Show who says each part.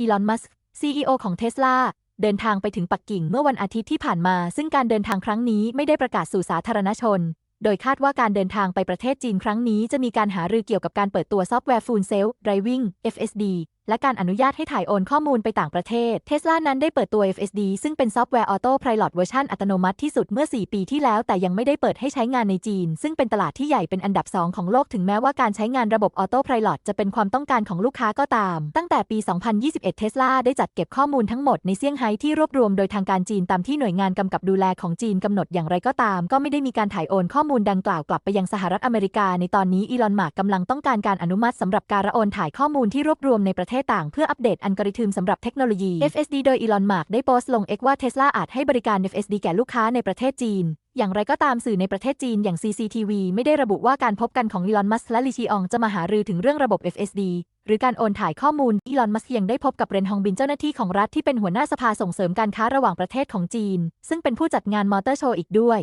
Speaker 1: อีลอน มัสก์ CEO ของเทสลาเดินทางไปถึงปักกิ่งเมื่อวันอาทิตย์ที่ผ่านมา ซึ่งการเดินทางครั้งนี้ไม่ได้ประกาศสู่สาธารณชน โดยคาดว่าการเดินทางไปประเทศจีนครั้งนี้จะมีการหารือเกี่ยวกับการเปิดตัวซอฟต์แวร์ฟูลเซลล์ไรวิ่ง FSD และการอนุญาตให้ถ่ายโอนข้อมูลไปต่างประเทศเทสลานั้นได้เปิดตัว FSD ซึ่งเป็นซอฟต์แวร์ออโต้พ i l o t เวอร์ชันอัตโนมัติที่สุดเมื่อ 4 ปีที่แล้ว แต่ยังไม่ได้เปิดให้ใช้งานในจีน ซึ่งเป็นตลาดที่ใหญ่เป็นอันดับ 2 ของโลกถึงแม้ว่าการใช้งานระบบออโต้พ i l o t จะเป็นความต้องการของลูกค้าก็ตาม ตั้งแต่ปี 2021 เทสลาได้จัดเก็บข้อมูลทั้งหมดในเซี่ยงไฮ้ที่รวบรวมโดยทางการจีนตามที่หน่วยงานกำกับดูแลของจีนกำหนดอย่างไรก็ตาม ก็ไม่ได้มีการถ่ายโอนข้อมูลดังกล่าวกลับไปยังสหรัฐอเมริกา ในตอนนี้อีลอนมาร์กกำลังต้องการการอนุมัติสำหรับการโอนถ่ายข้อมูลที่รวบรวมในประเทศต่างเพื่ออัปเดตอัลกอริทึมสำหรับเทคโนโลยี FSD โดยอีลอนมาร์กได้โพสต์ลง X ว่าเทสลาอาจให้บริการ FSD แก่ลูกค้าในประเทศจีน อย่างไรก็ตามสื่อในประเทศจีนอย่าง CCTV ไม่ได้ระบุว่าการพบกันของอีลอนมัสก์และลีชีอองจะมาหารือถึงเรื่องระบบ FSD หรือการโอนถ่ายข้อมูล อีลอน มัสก์ยังได้พบกับเรนฮองบินเจ้าหน้าที่ของรัฐที่เป็นหัวหน้าสภาส่งเสริมการค้าระหว่างประเทศของจีน ซึ่งเป็นผู้จัดงานมอเตอร์โชว์อีกด้วย